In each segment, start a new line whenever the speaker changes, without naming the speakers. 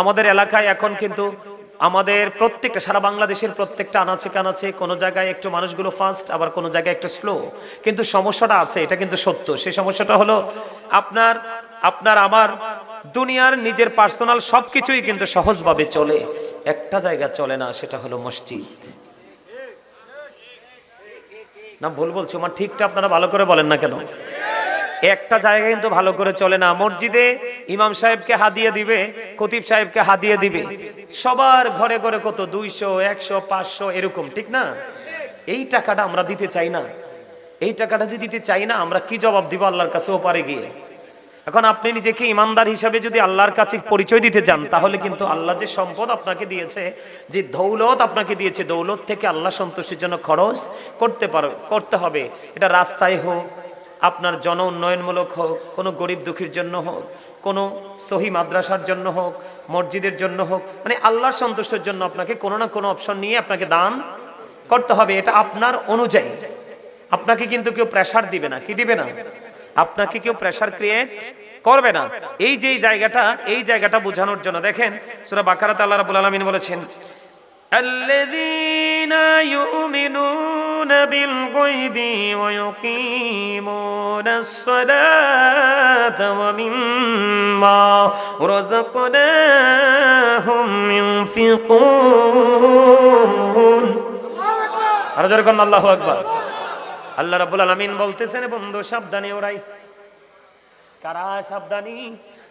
আমাদের এলাকায় এখন কিন্তু আমাদের প্রত্যেকটা, সারা বাংলাদেশের প্রত্যেকটা আনাচে কানাচে, কোনো জায়গায় একটু মানুষগুলো ফাস্ট আবার কোনো জায়গায় একটু স্লো কিন্তু সমস্যাটা আছে, এটা কিন্তু সত্য। সেই সমস্যাটা হলো আপনার আপনার, আমার দুনিয়ার নিজের পার্সোনাল সবকিছুই কিন্তু সহজভাবে চলে। একটা জায়গা চলে না, সেটা হলো মসজিদ। না, ভুল বলছো, আমার ঠিকটা আপনারা ভালো করে বলেন না কেন? একটা জায়গা কিন্তু ভালো করে চলে না। মসজিদে ইমাম সাহেবকে হাদিয়ে দিবে, খতিব সাহেবকে হাদিয়ে দিবে। সবার ঘরে ঘরে কত, দুইশো, একশো, পাঁচশো, এরকম, ঠিক না? এই টাকাটা আমরা দিতে চাই না। এই টাকাটা যদি দিতে চাই না, আমরা কি জবাব দিব আল্লাহর কাছে ওপারে গিয়ে? এখন আপনি নিজেকে ইমানদার হিসাবে যদি আল্লাহর কাছে পরিচয় দিতে যান, তাহলে কিন্তু আল্লাহ যে সম্পদ আপনাকে দিয়েছে, যে দৌলত আপনাকে দিয়েছে, দৌলত থেকে আল্লাহ সন্তুষ্টির জন্য খরচ করতে পারবে করতে হবে। এটা রাস্তায় হোক আপনার জন উন্নয়নমূলক হোক, কোনো গরিব দুঃখীর জন্য হোক, কোনো সহি মাদ্রাসার জন্য হোক, মসজিদের জন্য হোক মানে আল্লাহর সন্তুষ্টের জন্য আপনাকে কোনো না কোনো অপশন নিয়ে আপনাকে দান করতে হবে, এটা আপনার অনুযায়ী। আপনাকে কিন্তু কেউ প্রেশার দিবে না, কি দিবে না? আপনাকে কেউ প্রেশার ক্রিয়েট করবে না। এই যে জায়গাটা, এই জায়গাটা বোঝানোর জন্য দেখেন, সূরা বাকারাত আল্লাহ রাব্বুল আলামিন বলেছেন الذين يؤمنون بالغيب ويقيمون الصلاة ومما رزقناهم ينفقون أرجوكم الله أكبر আল্লাহ রাবুল আলমিন বলতেছেন বন্ধু সাবধানে ওরাই কারা সাবধানী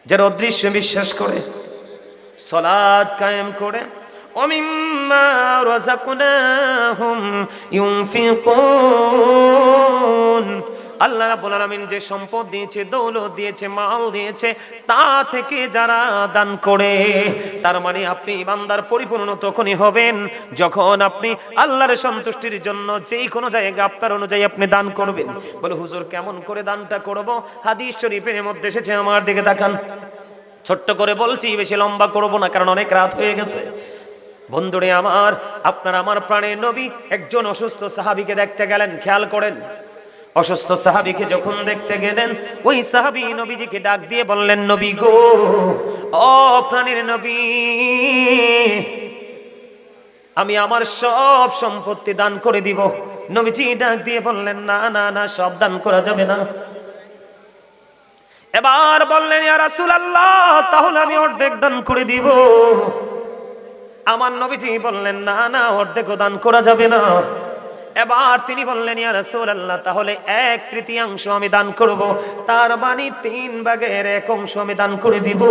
যারা অদৃশ্য বিশ্বাস করে সলাদ কায়েম করে ومما رزقناهم ينفقون আল্লাহ রাব্বুল আলামিন যে সম্পদ দিয়েছে দৌলত দিয়েছে মাল দিয়েছে তা থেকে যারা দান করে তার মানে আপনি ইমানদার পরিপূর্ণ তখনই হবেন যখন আপনি আল্লাহর সন্তুষ্টির জন্য যেই কোনো জায়গা আপনার অনুযায়ী আপনি দান করবেন বলে হুজুর কেমন করে দানটা করব হাদিস শরীফের মধ্যে এসেছে আমার দিকে তাকান ছোট্ট করে বলছি বেশি লম্বা করব না কারণ অনেক রাত হয়ে গেছে বন্ধুরে আমার, আপনার আমার প্রাণের নবী একজন অসুস্থ সাহাবিকে দেখতে গেলেন, খেয়াল করেন। অসুস্থ সাহাবিকে যখন দেখতে গেলেন, ওই সাহাবী নবীজিকে ডাক দিয়ে বললেন, নবী গো, ও প্রাণীর নবী, আমি আমার সব সম্পত্তি দান করে দিব। নবীজি ডাক দিয়ে বললেন, না না না, সব দান করা যাবে না। এবার বললেন, ইয়া রাসূলুল্লাহ, তাহলে আমি অর্ধেক দান করে দিব। আমার নবীজি বললেন, না না অর্ধেকও দান করা যাবে না। এবার তিনি বললেন, ইয়া রাসূলুল্লাহ, তাহলে এক তৃতীয়াংশ আমি দান করব। তার মানে তিন ভাগের এক অংশ আমি দান করে দিব।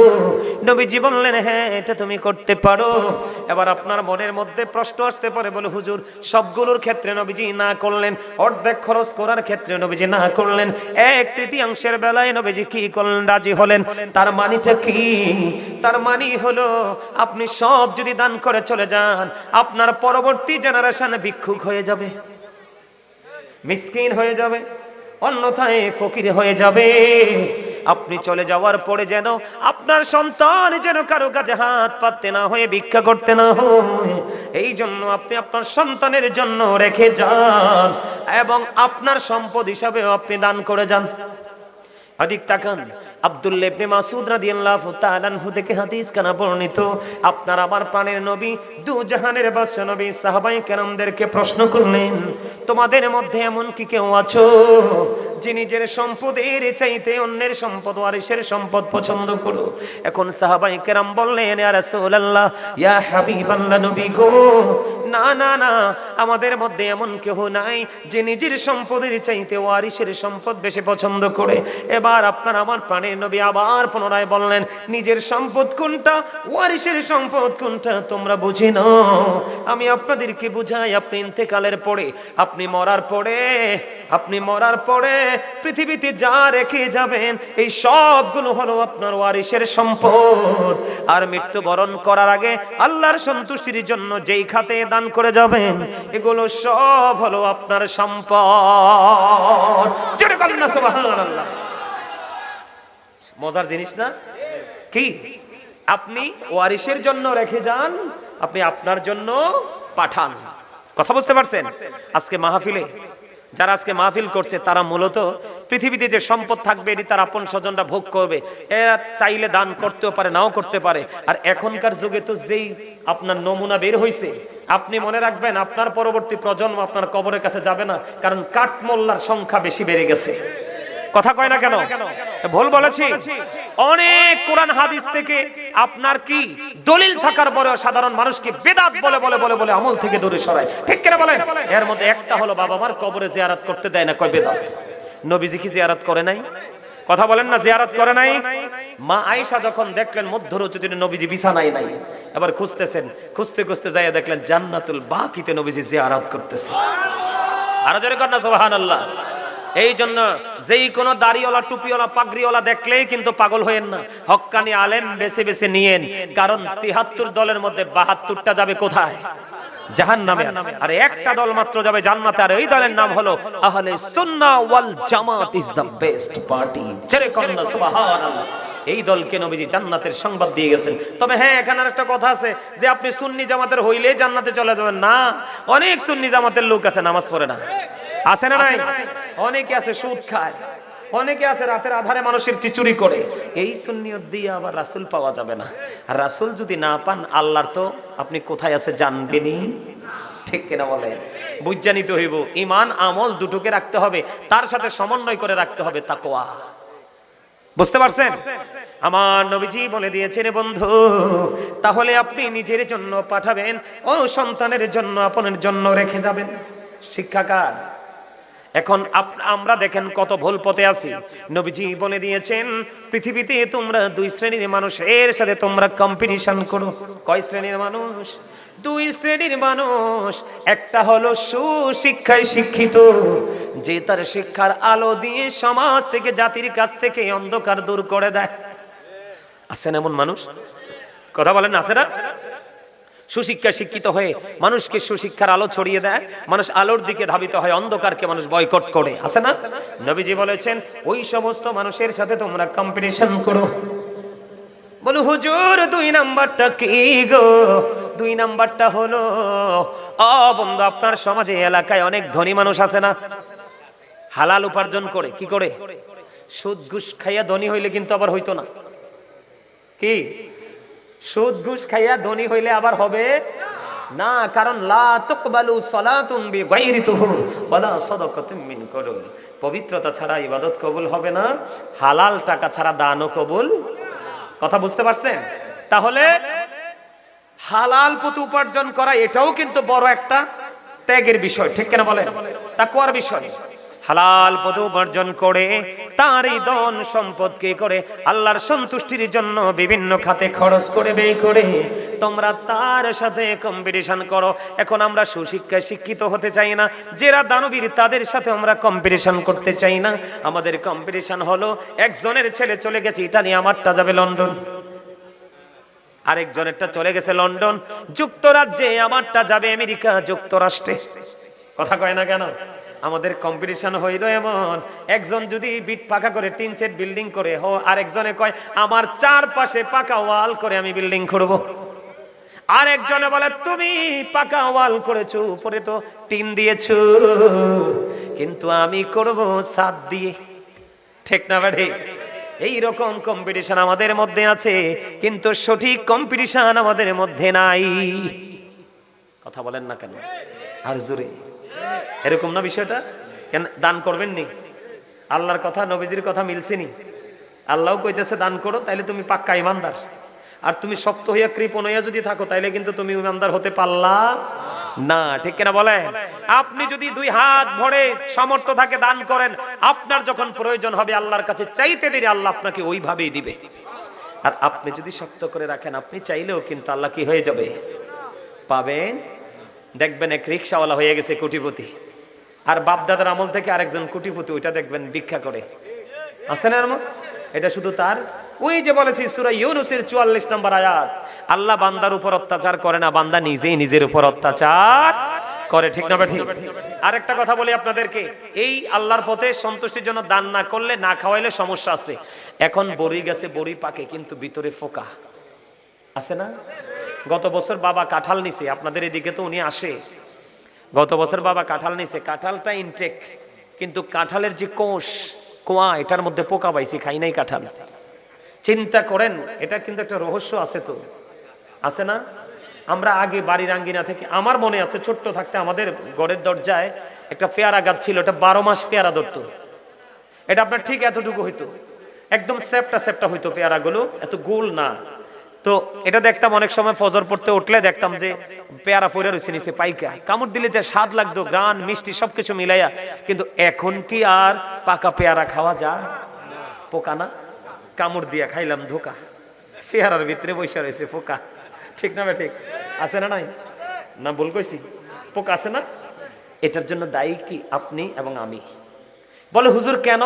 নবীজি বললেন হ্যাঁ এটা তুমি করতে পারো। এবার আপনার মনের মধ্যে প্রশ্ন আসতে পারে, বলে, হুজুর, সবগুলোর ক্ষেত্রে নবীজি না করলেন, অর্ধেক খরচ করার ক্ষেত্রে নবীজি না করলেন। এক তৃতীয়াংশের বেলায় নবীজি কি করলেন, রাজি হলেন। তার মানিটা কি? তার মানি হলো, আপনি সব যদি দান করে চলে যান, আপনার পরবর্তী জেনারেশন ভিক্ষুক হয়ে যাবে, মিসকিন হয়ে যাবে, অন্যথায় ফকির হয়ে যাবে। আপনি চলে যাওয়ার পরে যেন আপনার সন্তান যেন কারও কাছে হাত পাততে না হয়ে, ভিক্ষা করতে না হয়, এই জন্য আপনি আপনার সন্তানের জন্য রেখে যান এবং আপনার সম্পদ হিসাবেও আপনি দান করে যান। হাদিক তাকান আব্দুল্লাহ ইবনে মাসউদ রাদিয়াল্লাহু তাআলা আনহু থেকে হাদিস কানা বর্ণিত, আপনার আমার প্রাণের নবী, দু জাহানের বাদশা নবী, সাহাবায়ে কেরামদেরকে প্রশ্ন করলেন, তোমাদের মধ্যে এমন কি কেউ আছো যে নিজের সম্পদের চাইতে অন্যের সম্পদ ওয়ারিসের সম্পদ পছন্দ করো? এখন সাহাবাই কেরাম বললেন, ইয়া রাসূলুল্লাহ, ইয়া হাবিবাল্লাহ নবী গো, না না না, আমাদের মধ্যে এমন কেউ নাই, যে নিজের সম্পদের চাইতে ওয়ারিসের সম্পদ বেশি পছন্দ করে। এবার আপনার আমার প্রাণের নবী আবার পুনরায় বললেন, নিজের সম্পদ কোনটা? ওয়ারিসের সম্পদ কোনটা? তোমরা বুঝি না আমি আপনাদেরকে বুঝাই, আপনি ইন্তেকালের পরে, আপনি মরার পরে, আপনি মরার পরে পৃথিবীতে যা রেখে যাবেন, এই সবগুলো হলো আপনার ওয়ারিসের সম্পদ। আর মৃত্যুবরণ করার আগে আল্লাহর সন্তুষ্টির জন্য যেই খাতে দান করে যাবেন, এগুলো সব হলো আপনার সম্পদ। না, সুবহানাল্লাহ। মজার জিনিস না? কি? আপনি ওয়ারিসের জন্য রেখে যান, আপনি আপনার জন্য পাঠান। কথা বুঝতে পারছেন? আজকে মাহফিলে, যারা আজকে মাহফিল করছে, তারা মূলত পৃথিবীতে যে সম্পদ থাকবে, এটি তার আপন স্বজনরা ভোগ করবে। এরা চাইলে দান করতেও পারে, নাও করতে পারে। আর এখনকার যুগে তো যেই আপনার নমুনা বের হয়েছে আপনি মনে রাখবেন আপনার পরবর্তী প্রজন্ম আপনার কবরের কাছে যাবে না, কারণ কাঠমোল্লার সংখ্যা বেশি বেড়ে গেছে। কথা কয় না কেন? ভুল বলেছি। অনেক কোরআন হাদিস থেকে আপনার কি দলিল থাকার পরেও সাধারণ মানুষকে বেদাত বলে বলে বলে বলে আমল থেকে দূরে সরায়? ঠিক কিনা বলেন? এর মধ্যে একটা হলো বাবা মার কবরে জিয়ারত করতে দেয় না কয় বেদাত? নবীজি কি জিয়ারত করে নাই? কথা বলেন না জিয়ারত করে নাই? মা আয়েশা যখন দেখলেন মধ্যরজনীতে নবীজি বিছানায় নাই এবার খুঁজতেছেন খুঁজতে খুঁজতে যাইয়া দেখলেন জান্নাতুল বাকিতে নবীজি জিয়ারত করতেছে। আরও জোরে কর না সুবহানাল্লাহ। এই জন্য যেই কোনো দাড়িওয়ালা, টুপিওয়ালা, পাগড়িওয়ালা দেখলেই কিন্তু পাগল হয়েন না। হক্কানি আলেম বেছে বেছে নিয়েন, কারণ তিহাত্তর দলের মধ্যে বাহাত্তরটা যাবে কোথায়? জাহান নামে আর একটা দল মাত্র যাবে জান্নাতে, আর ওই দলের নাম হলো Ahle Sunnah Wal Jamaat is the best party. কর না, সুবহানাল্লাহ। এই দলকে নবীজি জান্নাতের সংবাদ দিয়ে গেছেন। তবে হ্যাঁ এখানে একটা কথা আছে যে আপনি সুন্নি জামাতের হইলে জান্নাতে চলে যাবেন। না, অনেক সুন্নি জামাতের লোক আছে, নামাজ পড়ে না। আছে না নাই? অনেকে আছে সুদ খায়, অনেকে আছে রাতের আধারে মানুষের চুরি করে। এই সুন্নিয়ত দিয়ে আবার রাসূল পাওয়া যাবে না। আর রাসূল যদি না পান, আল্লাহর তো আপনি কোথায় আছে জানবেনই? ঠিক কিনা বলেন? বুঝজানিতে হইব ইমান আমল দুটোকে রাখতে হবে, তার সাথে সমন্বয় করে রাখতে হবে তাকওয়া। বুঝতে পারছেন? আমার নবীজি বলে দিয়েছেন বন্ধু, তাহলে আপনি নিজের জন্য পাঠাবেন, ও সন্তানের জন্য, আপনের জন্য রেখে যাবেন। শিক্ষাকার এখন আমরা দেখেন কত ভুল পথে আছি। নবীজি বলে দিয়েছেন, পৃথিবীতে তোমরা দুই শ্রেণির মানুষের সাথে তোমরা কম্পিটিশন করো। কয় শ্রেণির মানুষ? দুই শ্রেণির মানুষ। একটা হলো সুশিক্ষায় শিক্ষিত, যে তার শিক্ষার আলো দিয়ে সমাজ থেকে, জাতির কাছ থেকে অন্ধকার দূর করে দেয়। আছেন এমন মানুষ? কথা বলেন আছে না? সুশিক্ষা শিক্ষিত হয়ে মানুষকে সুশিক্ষার আলো ছড়িয়ে দেয়, মানুষ আলোর দিকে ধাবিত হয়, অন্ধকারকে মানুষ বয়কট করে। আছে না? নবীজি বলেছেন, ওই সমস্ত মানুষের সাথে তোমরা কম্পিটিশন করো। বলো, হুজুর, দুই নাম্বারটা কি গো? দুই নাম্বারটা হলো অ বন্ধু, আপনার সমাজে, এলাকায় অনেক ধনী মানুষ আছে না? হালাল উপার্জন করে, কি করে? সুদ ঘুষ খাইয়া ধনী হইলে কিন্তু আবার হইতো না। কি? সুদ, ঘুষ খাইয়া ধনী হইলে আবার হবে? না, কারণ লা তুকবালু সালাতুন বিগাইরি তুহুর, ওয়ালা সাদাকাতুম মিন কবুল পবিত্রতা ছাড়া ইবাদত কবুল হবে না, হালাল টাকা ছাড়া দানও কবুল কথা বুঝতে পারছেন? তাহলে হালাল পুঁত উপার্জন করা এটাও কিন্তু বড় একটা ত্যাগের বিষয়, ঠিক কিনা বলেন? তাকওয়ার বিষয়। হালাল পদ উপার্জন করে তার এই সম্পদ কে করে, আল্লাহর সন্তুষ্টির জন্য বিভিন্ন খাতে খরচ করে, ব্যয় করে, তোমরা তার সাথে কম্পিটিশন করো। এখন আমরা সুশিক্ষায় শিক্ষিত হতে চাই না। যারা দানবীর, তাদের সাথে আমরা কম্পিটিশন করতে চাই না। আমাদের কম্পিটিশন হলো, একজনের ছেলে চলে গেছে ইটালি আমারটা যাবে লন্ডন। আরেকজনেরটা চলে গেছে লন্ডন। যুক্তরাজ্যে আমারটা যাবে আমেরিকা, যুক্তরাষ্ট্রে। কথা কয় না কেন? আমাদের কম্পিটিশন হইল এমন। একজন যদি বিট পাকা করে তিন সেট বিল্ডিং করে, হো, আরেকজনে কয়, আমার চারপাশে পাকা ওয়াল করে আমি বিল্ডিং করব। আর একজনে বলে, তুমি পাকা ওয়াল করেছ, উপরে তো টিন দিয়েছ, কিন্তু আমি করব সাত দিয়ে। ঠিক না বাড়ি? এই রকম কম্পিটিশন আমাদের মধ্যে আছে, কিন্তু সঠিক কম্পিটিশন আমাদের মধ্যে নাই। কথা বলেন না কেন? আর জোরে। এরকম না বিষয়টা? কেন দান করবেন নি আল্লাহর কথা, নবীজির কথা মিলছেনি। আল্লাহ কইতেছে, দান করো, তাইলে তুমি পাক্কা ইমানদার আর তুমি শক্ত হইয়া, কৃপণ হইয়া যদি থাকো, তাইলে কিন্তু তুমি ইমানদার হতে পারলা না। ঠিক কিনা বলে? আপনি যদি দুই হাত ভরে সামর্থ্য থাকে দান করেন, আপনার যখন প্রয়োজন হবে, আল্লাহর কাছে চাইতে দিলে আল্লাহ আপনাকে ওইভাবেই দিবে। আর আপনি যদি শক্ত করে রাখেন, আপনি চাইলেও কিন্তু আল্লাহ কি হয়ে যাবে? পাবেন? দেখবেন এক রিক্সাওয়ালা হয়ে গেছে কোটিপতি। আর বাপদাদার আমল থেকে আরেকজন কোটিপতি, ওইটা দেখবেন ভিক্ষা করে। আছে না? এটা শুধু তার? ওই যে বলেছি, সূরা ইউনুসের 44 নম্বর আয়াত, আল্লাহ বান্দার উপর অত্যাচার করে না, বান্দা নিজেই নিজের উপর অত্যাচার করে, ঠিক না ঠিক? আরেকটা কথা বলি আপনাদেরকে, এই আল্লাহর পথে সন্তুষ্টির জন্য দান না করলে, না খাওয়াইলে সমস্যা আছে। এখন বড়ি গেছে, বড়ি পাকে, কিন্তু ভিতরে ফোকা। আছে না? গত বছর বাবা কাঁঠাল নিছে, আপনাদের এদিকে তো উনি আসে। গত বছর বাবা কাঁঠাল নিছে। কাঁঠালটা ইনটেক কিন্তু কাঁঠালের যে কোষ, কোয়া, এটার মধ্যে পোকা পাইছি, খাই নাই কাঁঠাল। চিন্তা করেন, এটা কিন্তু একটা রহস্য আছে তো। আছে না? আমরা আগে বাড়ির আঙ্গিনা থেকে, আমার মনে আছে ছোট্ট থাকতে আমাদের গড়ের দরজায় একটা পেয়ারা গাছ ছিল এটা বারো মাস পেয়ারা ধরতো। এটা আপনার ঠিক এতটুকু হইতো। একদম সেপটা সেপটা হইতো পেয়ারাগুলো, এত গোল না। তো এটা দেখতাম অনেক সময় ফজর পড়তে উঠলে দেখতাম যে পেয়ারা ফইরা রয়েছে নিচে, পাইকা। কামড় দিলে যে স্বাদ লাগতো গান মিষ্টি সবকিছু মিলাইয়া। কিন্তু এখন কি আর পাকা পেয়ারা খাওয়া যায়? পোকা না? কামড় দিয়া খাইলাম ধোকা। পেয়ারার ভিতরে বসে রয়েছে পোকা। ঠিক না ঠিক আছে না নাই? না, ভুল কইছি। পোকা আছে না? এটার জন্য দায়ী কি আপনি এবং আমি? বলে, হুজুর, কেন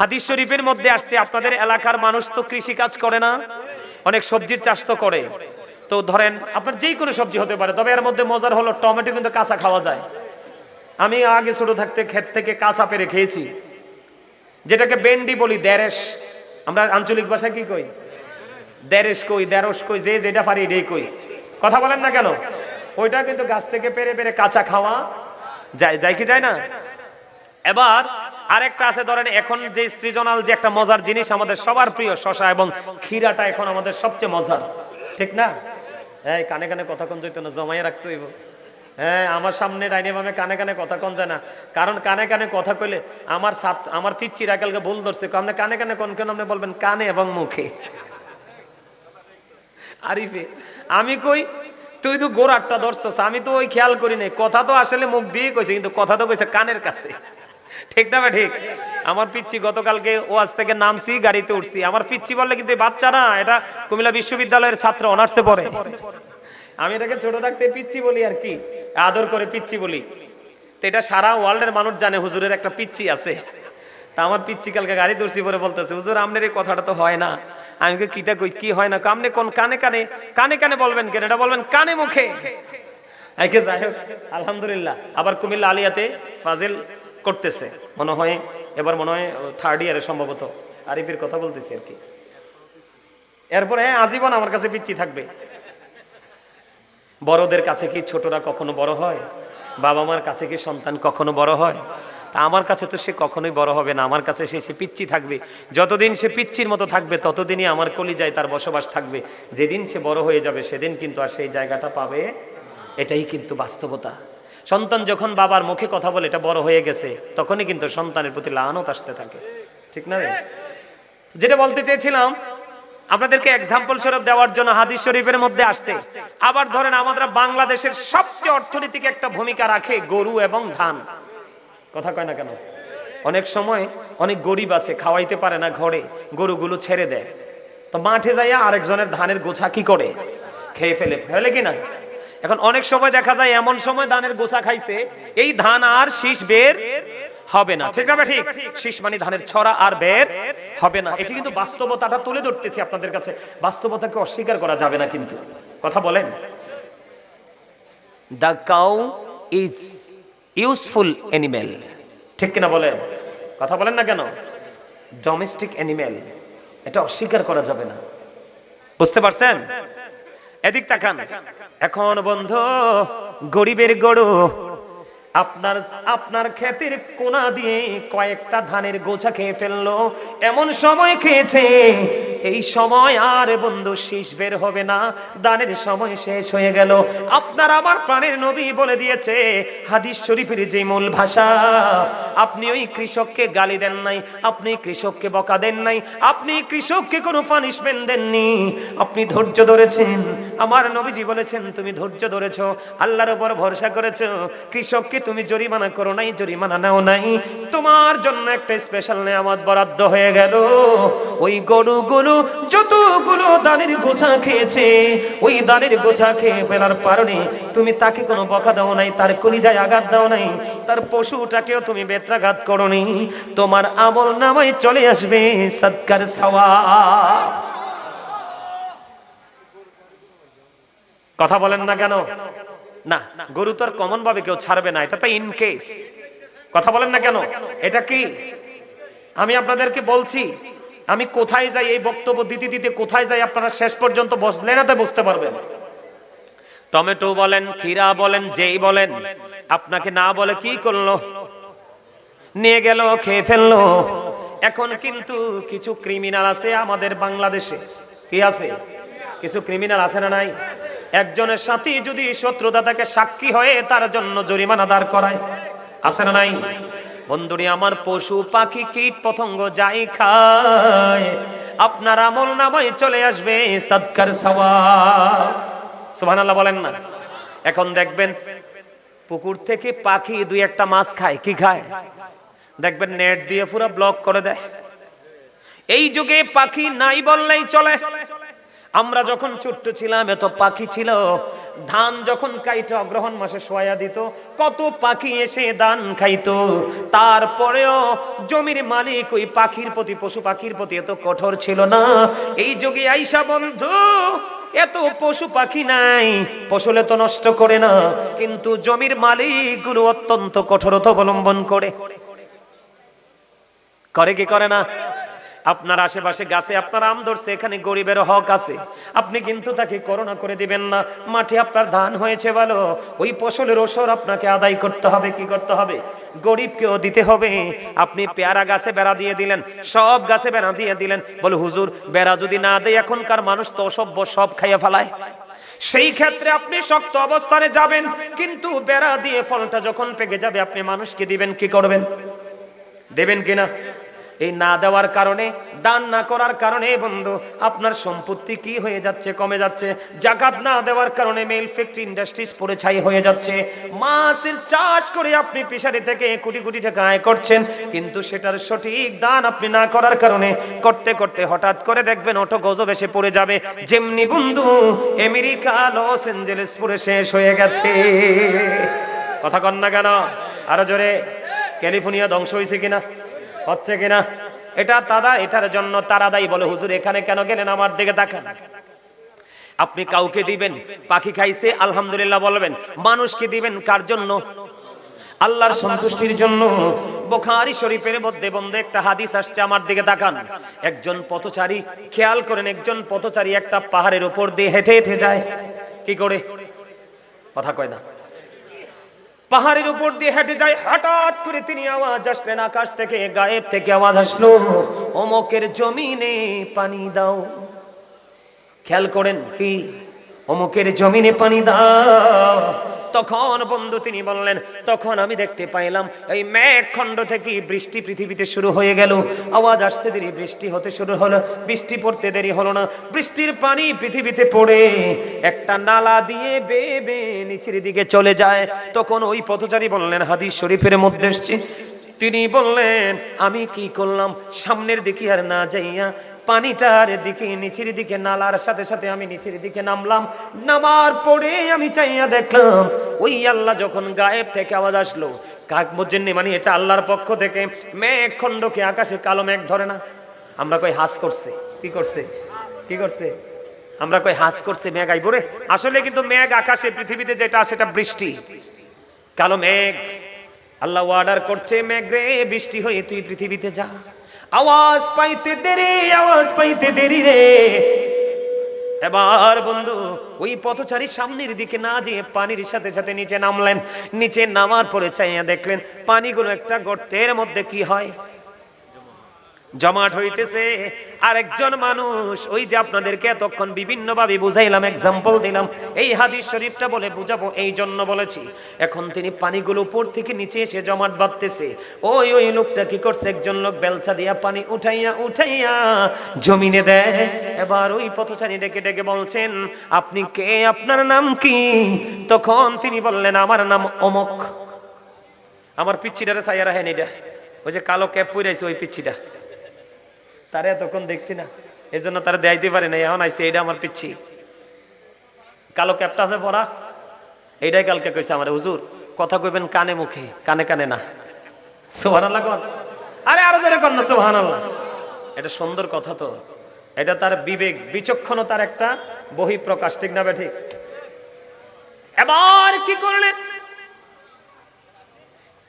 হাদিস শরীফের মধ্যে আসছে, আপনাদের এলাকার মানুষ তো কৃষি কাজ করে না, অনেক সবজির চাষ তো করে। তো ধরেন, আপনার যেই কোনো সবজি হতে পারে, তবে এর মধ্যে মজার হলো টমেটো কিন্তু কাঁচা খাওয়া যায়। আমি আগে ছোট থাকতে ক্ষেত থেকে কাঁচা পেরে খেয়েছি, যেটাকে বেন্ডি বলি, দেরেশ। আমরা আঞ্চলিক ভাষায় কি কই? দেরেশ কই দেরস কই, যে যেটা পারি এটাই কই। কথা বলেন না কেন? ওইটা কিন্তু গাছ থেকে পেরে পেরে কাঁচা খাওয়া যায় যায় কি যায় না? এবার আরেকটা আছে, ধরেন এখন যে সৃজনাল যে একটা মজার জিনিস আমাদের সবার প্রিয় শশা এবং ক্ষীরাটা এখন আমাদের সবচেয়ে মজার। ঠিক না? এই, কানে কানে কথা কোন যেত না, জমাইয়ে রাখতে হইব। হ্যাঁ আমার সামনে ডাইনে বামে কানে কানে কথা কোন যায় না। কারণ কানে কানে কথা কইলে আমার সাত আমার পিচ্ছি রাখালকে ভুল ধরছে। আপনি কানে কানে কোন কেন? আপনি বলবেন কানে এবং মুখে। আরিফে, আমি কই, তুই তো গোড়ারটা ধরছস, আমি তো ওই খেয়াল করি নাই। কথা তো আসলে মুখ দিয়ে কইছে, কিন্তু কথা তো কইছে কানের কাছে। ঠিক না ঠিক? আমার পিচ্ছি, গতকালকে ওয়াজ থেকে নামছি, গাড়িতে উঠছি। আমার পিচ্ছি বললে কিন্তু বাচ্চা না, এটা কুমিল্লা বিশ্ববিদ্যালয়ের ছাত্র, অনার্সে পড়ে। আমি এটাকে ছোট থাকতে পিচ্ছি বলি আর কি, আদর করে পিচ্ছি বলি। তো এটা সারা ওয়ার্ল্ডের মানুষ জানে, হুজুরের একটা পিচ্ছি আছে। তা আমার পিচ্ছি কালকে গাড়ি দর্শি পরে বলতেছে, হুজুর, আমনের এই কথাটা তো হয় না। আমি কিটা কই, কি হয় না? কামনে কোন কানে কানে কানে কানে বলবেন কেন? এটা বলবেন কানে মুখে। একে যাই হোক, আলহামদুলিল্লাহ। আবার কুমিল্লা আলিয়াতে ফাজিল করতেছে। মনে হয়, এবার মনে হয় থার্ড ইয়ারে সম্ভবত। আরিফের কথা বলতেছি আর কি। এরপরে আজীবন আমার কাছে পিচ্ছি থাকবে। বড়দের কাছে কি ছোটরা কখনো বড় হয়? বাবা মার কাছে কি সন্তান কখনো বড় হয়? তা আমার কাছে তো সে কখনোই বড় হবে না। আমার কাছে সে সে পিচ্ছি থাকবে। যতদিন সে পিচ্ছির মতো থাকবে, ততদিনই আমার কলিজায় তার বসবাস থাকবে। যেদিন সে বড় হয়ে যাবে, সেদিন কিন্তু আর সেই জায়গাটা পাবে, এটাই কিন্তু বাস্তবতা। সন্তান যখন বাবার মুখে কথা বলে, এটা বড় হয়ে গেছে, তখনই কিন্তু সন্তানের প্রতি লানত আসতে থাকে। ঠিক না যেটা বলতে চেয়েছিলাম, আপনাদেরকে এক্সাম্পল স্বরূপ দেওয়ার জন্য হাদিস শরীফের মধ্যে আসছে। আবার ধরেন আমাদের বাংলাদেশের সবচেয়ে অর্থনৈতিক একটা ভূমিকা রাখে গরু এবং ধান। কথা কয় না কেন? অনেক সময় অনেক গরিব আছে, খাওয়াইতে পারে না ঘরে, গরুগুলো ছেড়ে দেয়। তো মাঠে যাইয়া আরেকজনের ধানের গোছা কি করে? খেয়ে ফেলে। ফেলে কিনা এখন অনেক সময় দেখা যায় এমন সময় ধানের গোসা খাইছে, এই ধান আর শীষ বের হবে না। ঠিক না ঠিক? শীষ মানে ধানের ছড়া আর বের হবে না। এটি কিন্তু বাস্তবতাটা তুলে ধরতেছি আপনাদের কাছে। বাস্তবতাকে অস্বীকার করা যাবে না কিন্তু। কথা বলেন। The cow is useful animal ঠিক কিনা বলেন? কথা বলেন না কেন? ডোমেস্টিক অ্যানিমেল এটা অস্বীকার করা যাবে না। বুঝতে পারছেন? এদিক তাকান। এখন বন্ধ, গরিবের গরু, আপনার আপনার ক্ষেতের কোনা দিয়ে কয়েকটা ধানের গোছা খেয়ে ফেলল, এমন সময় খেয়েছে এই সময় আর বন্ধু শীষ বের হবে না। দানের সময় শেষ হয়ে গেল। আপনার আমার প্রাণের নবী বলে দিয়েছে, হাদিস শরীফের যে মূল ভাষা, আপনি ওই কৃষককে গালি দেন নাই, আপনি কৃষককে বকা দেন নাই, আপনি কৃষককে কোনো পানিশমেন্ট দেননি। আপনি ধৈর্য ধরেছেন। আমার নবীজি বলেছেন, তুমি ধৈর্য ধরেছো, আল্লাহর উপর ভরসা করেছ। কৃষককে তুমি জরিমানা করো নাই, জরিমানা নাও নাই। তোমার জন্য একটা স্পেশাল নেয়ামত বরাদ্দ হয়ে গেল। ওই গরুগুলো যতগুলো দানের গোছা খেয়েছে, ওই দানের গোছা খেয়ে ফেলার কারণে তুমি তাকে কোনো বকা দাও নাই, তার কলিজায় আঘাত দাও নাই, তার পশুটাকেও তুমি বেত্রাঘাত করনি। তোমার আমল নামায় চলে আসবে সৎকার সওয়া কথা বলেন না কেন? না, গরু তো আর কমন ভাবে কেউ ছাড়বে না, এটা তো ইন কেস কথা বলেন না কেন? এটা কি? আমি আপনাদেরকে বলছি আমি কোথায় যাই, এই বক্তব্য দিতে দিতে কোথায় যাই আপনারা শেষ পর্যন্ত বসলে না বুঝতে পারবেন। টমেটো বলেন খিরা বলেন, যেই বলেন, আপনাকে না বলে কি করল? নিয়ে গেল, খেয়ে ফেলল। এখন কিন্তু কিছু ক্রিমিনাল আছে আমাদের বাংলাদেশে। কি আছে? কিছু ক্রিমিনাল আছে না নাই? একজনের সাথে যদি শত্রুতা তাকে সাক্ষী হয়ে তার জন্য জরিমানা দাঁড় করায়। আছে না নাই? বন্ধুরি, আমার পশু পাখি কীট পতঙ্গ যাই খায়। আপনার আমল নামায় চলে আসবে সৎকার সওয়াব। সুবহানাল্লাহ বলেন না। এখন দেখবেন পুকুর থেকে পাখি দুই একটা মাছ খায়, কি খায়? দেখবেন নেট দিয়ে পুরো ব্লক করে দেয়। এই যুগে পাখি নাই বললেই চলে। আমরা যখন ছোট্ট ছিলাম, এত পাখি ছিল। ধান যখন কাইতে অগ্রহণ মাসে সোয়া দিত। কত পাখি এসে ধান খাইতো। তারপরেও জমির মালিক ওই পাখির প্রতি, পশু পাখির প্রতি এত কঠোর ছিল না। এই যুগে আইসা, বন্ধু, এত পশু পাখি নাই। ফসলে তো নষ্ট করে না, কিন্তু জমির মালিকগুলো অত্যন্ত কঠোরতা অবলম্বন করে। করে কি, করে না? আপনার আশেপাশে গাছে আপনার আম ধরছে, এখানে গরিবের হক আছে। আপনি কিন্তু তাকে করোনা করে দিবেন না। মাঠে আপনার ধান হয়েছে ভালো, ওই ফসলের ওসর আপনাকে আদায় করতে হবে, কি করতে হবে? গরিবকেও দিতে হবে। আপনি পেয়ারা গাছে বেড়া দিয়ে দিলেন, সব গাছে বেড়া দিয়ে দিলেন। বলে, হুজুর, বেড়া যদি না দেয়, এখনকার মানুষ তো অসভ্য, সব খাইয়ে ফেলায়। সেই ক্ষেত্রে আপনি শক্ত অবস্থানে যাবেন, কিন্তু বেড়া দিয়ে ফলটা যখন পেকে যাবে, আপনি মানুষকে দিবেন, কি করবেন? দেবেন কিনা? এই না দেওয়ার কারণে, দান না করার কারণে বন্ধু, আপনার সম্পত্তি কি হয়ে যাচ্ছে, কমে যাচ্ছে? জাকাত না দেওয়ার কারণে মেল ফ্যাক্টরি ইন্ডাস্ট্রিজ পরে ছাই হয়ে যাচ্ছে। মাছের চাষ করে আপনি পিসারি থেকে কোটি কোটি টাকা আয় করছেন, কিন্তু সেটার সঠিক দান আপনি না করার কারণে করতে করতে হঠাৎ করে দেখবেন অটো গজব এসে পড়ে যাবে। যেমনি বন্ধু, আমেরিকা, লস এঞ্জেলেস পুরে শেষ হয়ে গেছে। কথা কন না কেন? আরও জোরে। ক্যালিফোর্নিয়া ধ্বংস হয়েছে কিনা? হচ্ছে কিনা? এটা তারা, এটার জন্য তারা দায়ী বলে, হুজুর, এখানে কেন গেলেন আমার দিকে তাকান? আপনি কাউকে দিবেন? পাখি খাইছে, আলহামদুলিল্লাহ বলবেন। মানুষকে দিবেন কার জন্য? আল্লাহর সন্তুষ্টির জন্য। বোখারি শরীফের মধ্যে বন্ধে একটা হাদিস আসছে, আমার দিকে তাকান। একজন পথচারী, খেয়াল করেন, একজন পথচারী একটা পাহাড়ের উপর দিয়ে হেঁটে হেঁটে যায়। কি করে? কথা কয় না। পাহাড়ের উপর দিয়ে হেঁটে যায়, হঠাৎ করে তিনি আওয়াজ আসলেন আকাশ থেকে, গায়েব থেকে আওয়াজ আসলো, অমকের জমিনে পানি দাও। খেয়াল করেন কি? অমুকের জমিনে পানি দাও। তখন বন্ধু তিনি বললেন, তখন আমি দেখতে পাইলাম, এই মেঘ খণ্ড থেকে বৃষ্টি পৃথিবীতে শুরু হয়ে গেল। আওয়াজ আসতে দেরি, বৃষ্টি হতে শুরু হলো। বৃষ্টি পড়তে দেরি হলো না। বৃষ্টির পানি পৃথিবীতে পড়ে। একটা নালা দিয়ে বেয়ে বেয়ে নিচের দিকে চলে যায়। তখন ওই পথচারী বললেন, হাদিস শরীফের মধ্যে এসছে। তিনি বললেন, আমি কি করলাম? সামনের দিকে আর না যাইয়া পানিটার দিকে, নিচের দিকে, নালার সাথে সাথে আমি নিচের দিকে নামলাম। নামার পরে আমি চাইয়া দেখলাম, ওই আল্লাহ যখন গায়েব থেকে আওয়াজ আসলো, কাক মজ্জেননি মানে এটা আল্লাহর পক্ষ থেকে, মেঘ খণ্ডকে আকাশে কালো মেঘ ধরে না। আমরা কই, হাস করছে। কি করছে? কি করছে? আমরা কই, হাস করছে মেঘ, আইব রে। আসলে কিন্তু মেঘ আকাশে, পৃথিবীতে যেটা সেটা বৃষ্টি। কালো মেঘ। আল্লাহ অর্ডার করছে মেঘরে বৃষ্টি হয়ে তুই পৃথিবীতে যা। আওয়াজ পাইতে দেরি, আওয়াজ পাইতে দেরি রে। এবার বন্ধু, ওই পথচারী সামনের দিকে না যেয়ে পানির সাথে সাথে নিচে নামলেন। নিচে নামার পরে চাইয়া দেখলেন, পানিগুলো একটা গর্তের মধ্যে কি হয়? জমাট হইতেছে। আর একজন মানুষ, ওই যে আপনাদেরকে এতক্ষণ বিভিন্ন ভাবে বুঝাইলাম এক্সাম্পল দিলাম, এই হাদিস শরীফটা বলে বুঝাবো, এই জন্য বলেছি। এখন তিনি পানিগুলো উপর থেকে নিচে এসে জমাট বাঁধতেছে। ওই ওই লোকটা কি করছে? একজন লোক বেলচা দিয়া পানি উঠাইয়া উঠাইয়া জমিনে দেয়। এবার ওই পথচারী ডেকে ডেকে বলছেন, আপনি কে? আপনার নাম কি? তখন তিনি বললেন, আমার নাম অমক। আমার পিচ্ছিটারে সাইয়া এটা। ওই যে কালো ক্যাপ পইরাইছে ওই পিচ্ছিটা। তারে এতক্ষণ দেখছি না। এই জন্য তারা দেয়াইতে পারে না এখন আইসে এটা আমার পিচ্ছি। কালো ক্যাপটা আছে পড়া এইটাই কালকে কইছে আমার, হুজুর, কথা কইবেন কানে মুখে, কানে কানে না। সোহান আল্লাহ আরে আরও জোরে না সোহান আল্লাহ এটা সুন্দর কথা তো। এটা তার বিবেক, বিচক্ষণতার একটা বহি প্রকাশ ঠিক না ঠিক? এবার কি করলেন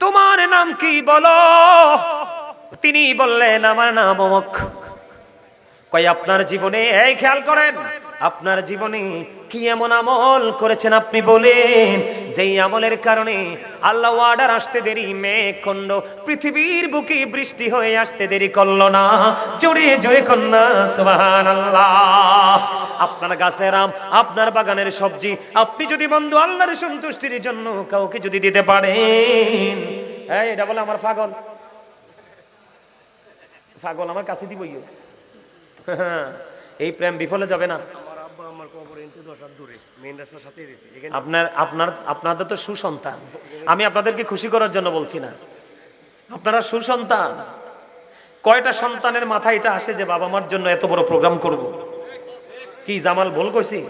তোমার নাম কি বলো? তিনি বললেন, আমার নাম অমক। কই আপনার জীবনে, এই খেয়াল করেন, আপনার জীবনে কি এমন আমল করেছেন আপনি বলেন? যেই আমলের কারণে আল্লাহ অর্ডার আসতে দেরি, মেঘখণ্ড পৃথিবীর বুকে বৃষ্টি হয়ে আসতে দেরি করল না। জোরে জোরে কন্যা সুবাহান আল্লাহ আপনার গাছের আম, আপনার বাগানের সবজি, আপনি যদি বন্ধু আল্লাহর সন্তুষ্টির জন্য কাউকে যদি দিতে পারেন, এই এটা বলে আমার পাগল। পাগল আমার কাছে দিবই ও। এই প্রেম বিফলে যাবে না। আপনার আপনার আপনাদের তো সুসন্তান। আমি আপনাদেরকে খুশি করার জন্য বলছি না। আপনারা সুসন্তান। কয়টা সন্তানের মাথায় এটা আসে যে বাবা মার জন্য এত বড় প্রোগ্রাম করব? কি জামাল ভুল কইছি?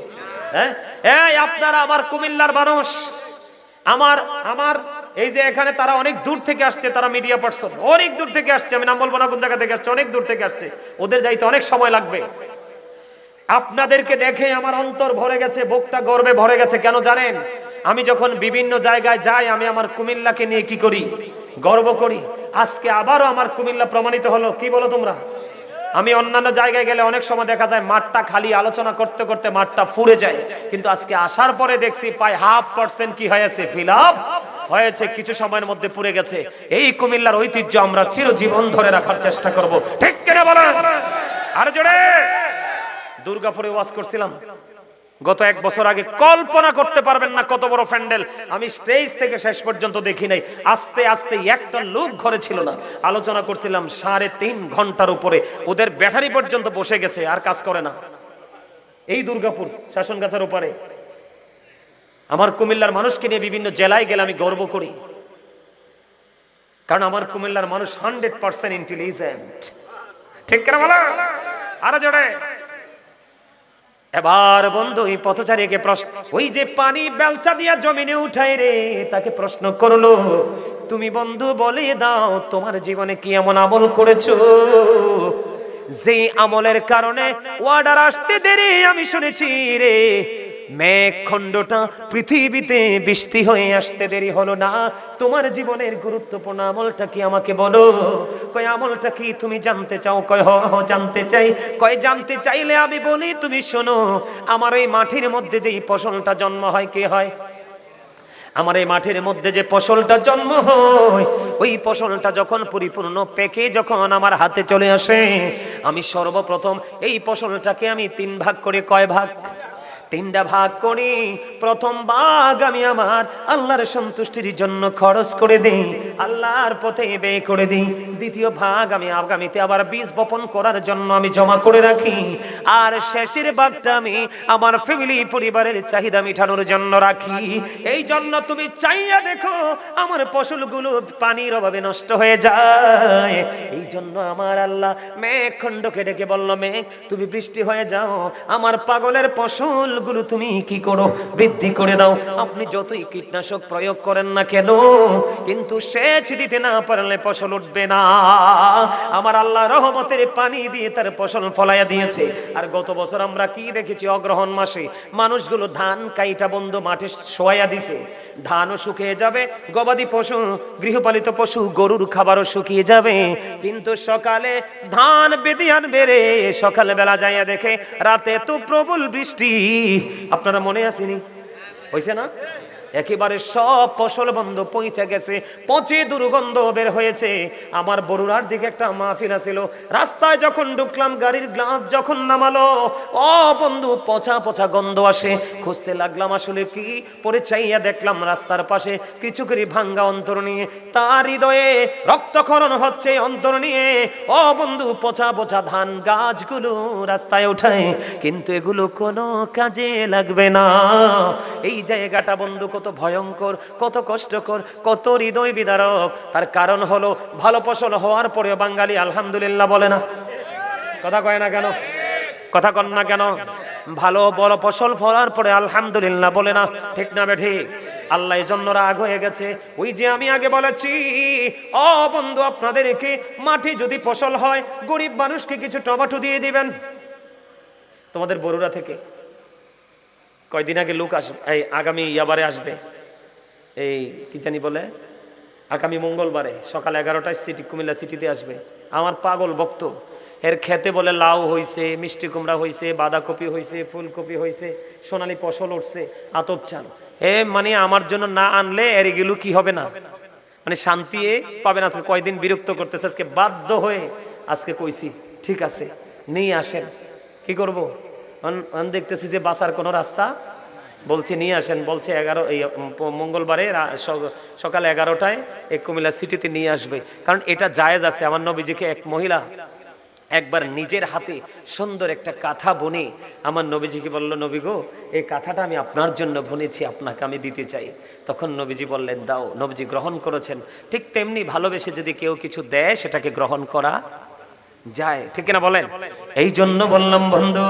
হ্যাঁ? এই আপনারা আমার কুমিল্লার মানুষ। আমার আমার এই যে এখানে তারা অনেক দূর থেকে আসছে, তারা মিডিয়া পার্সন অনেক দূর থেকে আসছে। আমি নাম বলব না কোন জায়গা থেকে আসছে, অনেক দূর থেকে আসছে। ওদের যাইতে অনেক সময় লাগবে। আপনাদেরকে দেখে আমার অন্তর ভরে গেছে, বুকটা গর্বে ভরে গেছে। কেন জানেন? আমি যখন বিভিন্ন জায়গায় যাই, আমি আমার কুমিল্লাকে নিয়ে কি করি? গর্ব করি। আজকে আবারও আমার কুমিল্লা প্রমাণিত হলো। কি বলো তোমরা? আমি অন্যান্য জায়গায় গেলে অনেক সময় দেখা যায়, মাঠটা খালি আলোচনা করতে করতে মাঠটা ফুরে যায়। কিন্তু আজকে আসার পরে দেখছি প্রায় হাফ পার্সেন্ট কি হয়েছে? Fill up. হয়েছে কিছু সময়ের মধ্যে পুড়ে গেছে। এই কুমিল্লার ঐতিহ্য আমরা চিরজীবন ধরে রাখার চেষ্টা করব। ঠিক কিনা বলেন? আর জোরে। দুর্গাপুরে ওয়াজ করছিলাম। গত এক বছর আগে কল্পনা করতে পারবেন না কত বড় প্যান্ডেল। আমি স্টেজ থেকে শেষ পর্যন্ত দেখি নাই। আস্তে আস্তে একটা লোক ঘরে ছিল না। আলোচনা করছিলাম সাড়ে তিন ঘণ্টার উপরে। ওদের ব্যাটারি পর্যন্ত বসে গেছে, আর কাজ করে না। এই দুর্গাপুর শাসন গাছার উপরে আমার কুমিল্লার মানুষকে নিয়ে বিভিন্ন জেলায় গেলে আমি গর্ব করি। কারণ আমার কুমিল্লার মানুষ হান্ড্রেড পার্সেন্ট ইন্টেলিজেন্ট ঠিক আরও জোরে। এবার বন্ধু, এই পথচারীকে প্রশ্ন, ওই যে পানি বেলচা দিয়া জমিনে উঠাই রে, তাকে প্রশ্ন করল, তুমি বন্ধু বলে দাও, তোমার জীবনে কি এমন আমল করেছ? যে আমলের কারণে ওয়ার্ডার আসতে দেরি, আমি শুনেছি রে মেঘ খণ্ডটা পৃথিবীতে বৃষ্টি হয়ে আসতে দেরি হলো না। তোমার জীবনের গুরুত্বপূর্ণ আমলটা কি আমাকে বলো? কয়, আমলটা কি তুমি জানতে চাও? কয়, হ জানতে চাই। কয়, জানতে চাইলে আমি বলি, তুমি শোনো, আমার এই মাটির মধ্যে যেই ফসলটা জন্ম হয়, কে হয়? আমার এই মাঠের মধ্যে যে ফসলটা জন্ম হয়, ওই ফসলটা যখন পরিপূর্ণ পেকে যখন আমার হাতে চলে আসে, আমি সর্বপ্রথম এই ফসলটাকে আমি তিন ভাগ করে কয় ভাগ? তিনটা ভাগ করি। প্রথম ভাগ আমি আমার আল্লাহর সন্তুষ্টির জন্য খরচ করে দিই, আল্লাহর পথে ব্যয় করে দিই। দ্বিতীয় ভাগ আমি আগামীতে আবার বীজ বপন করার জন্য আমি জমা করে রাখি। আর শেষের ভাগটা আমি আমার ফ্যামিলি পরিবারের চাহিদা মেটানোর জন্য রাখি। এই জন্য তুমি চাইয়া দেখো আমার ফসলগুলো পানির অভাবে নষ্ট হয়ে যায়। এই জন্য আমার আল্লাহ মেঘ খণ্ডকে ডেকে বলল, মেঘ, তুমি বৃষ্টি হয়ে যাও। আমার পাগলের ফসলগুলো তুমি কি করো? বৃদ্ধি করে দাও। আপনি যতই কীটনাশক প্রয়োগ করেন না কেন, কিন্তু সেচ দিতে না পারলে ফসল উঠবে না। আমার আল্লাহ রহমতের পানি দিয়ে তার ফসল ফলাইয়া দিয়েছে। আর গত বছর আমরা কি দেখেছি অগ্রহণ মাসে? মানুষগুলো ধান কাইটা বন্ধ মাঠে শোয়াইয়া দিছে। ধানও শুকিয়ে যাবে, গবাদি পশু, গৃহপালিত পশু, গরুর খাবারও শুকিয়ে যাবে। কিন্তু সকালে ধান বেদি আনবে রে সকালে বেলা যাইয়া দেখে, রাতে তো প্রবল বৃষ্টি। আপনারা মনে আসেনি হয়েছে না? একেবারে সব ফসল বন্ধ পৌঁছে গেছে, পচে দুর্গন্ধ বের হয়েছে। আমার বরুড়ার দিকে একটা মাহফিল ছিল রাস্তায় যখন ঢুকলাম, গাড়ির গ্লাস যখন নামালো ও বন্ধু, পচা পচা গন্ধ আসে। খুঁজতে লাগলাম আসলে কি পরে চাইয়া দেখলাম রাস্তার পাশে কিছু করে ভাঙ্গা অন্তর নিয়ে। তার হৃদয়ে রক্তক্ষরণ হচ্ছে অন্তর নিয়ে। ও বন্ধু, পচা পচা ধান গাছগুলো রাস্তায় ওঠায়। কিন্তু এগুলো কোনো কাজে লাগবে না। এই জায়গাটা বন্ধু কত ভয়ঙ্কর, কত কষ্টকর, কত হৃদয় বিদারক। তার কারণ হলো, ভালো ফসল হওয়ার পরে বাঙালি আলহামদুলিল্লাহ বলে না। কথা কয় না কেন? কথা কন না কেন? ভালো বড় ফসল ফলার পরে আলহামদুলিল্লাহ বলে না। ঠিক না বে ঠিক আল্লাহ জন্য রাগ হয়ে গেছে। ওই যে আমি আগে বলেছি, অ বন্ধু, আপনাদেরকে মাঠে যদি ফসল হয়, গরিব মানুষকে কিছু টমেটো দিয়ে দিবেন। তোমাদের বরুড়া থেকে কয়দিন আগে লোক আসবে এই আগামী ইয়াবারে আসবে। এই কি জানি বলে? আগামী মঙ্গলবারে সকাল এগারোটায় সিটি, কুমিল্লা সিটিতে আসবে। আমার পাগল বক্ত এর খেতে বলে লাউ হইছে, মিষ্টি কুমড়া হইছে, বাঁধাকপি হইছে, ফুলকপি হইছে, সোনালি ফসল উঠছে, আতপ চাল। এ মানে আমার জন্য না আনলে এর এগুলো কি হবে না? মানে শান্তি এ পাবেন আজকে কয়দিন বিরক্ত করতেছে, আজকে বাধ্য হয়ে আজকে কইছি, ঠিক আছে, নিয়ে আসেন। কি করব? দেখতেছি যে বাসার কোনো রাস্তা। বলছে, নিয়ে আসেন। বলছে, এগারো, এই মঙ্গলবারে সকাল এগারোটায় এই কুমিল্লা সিটিতে নিয়ে আসবে। কারণ এটা জায়েজ আছে। আমার নবীজিকে এক মহিলা একবার নিজের হাতে সুন্দর একটা কাঁথা বনে আমার নবীজিকে বলল, নবী গো, এই কাঁথাটা আমি আপনার জন্য বুনেছি, আপনাকে আমি দিতে চাই। তখন নবীজি বললেন, দাও। নবীজি গ্রহণ করেছেন। ঠিক তেমনি ভালোবেসে যদি কেউ কিছু দেয়, সেটাকে গ্রহণ করা যায়। ঠিক না বলেন? এই জন্য বললাম, বন্ধু,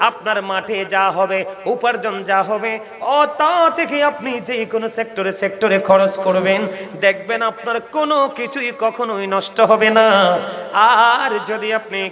আপনার মাঠে যা হবে, উপার্জন যা হবে, ও তা থেকে আপনি যে কোনো সেক্টরে সেক্টরে খরচ করবেন, দেখবেন আপনার কোনো কিছুই কখনোই নষ্ট হবে না। আর যদি আপনি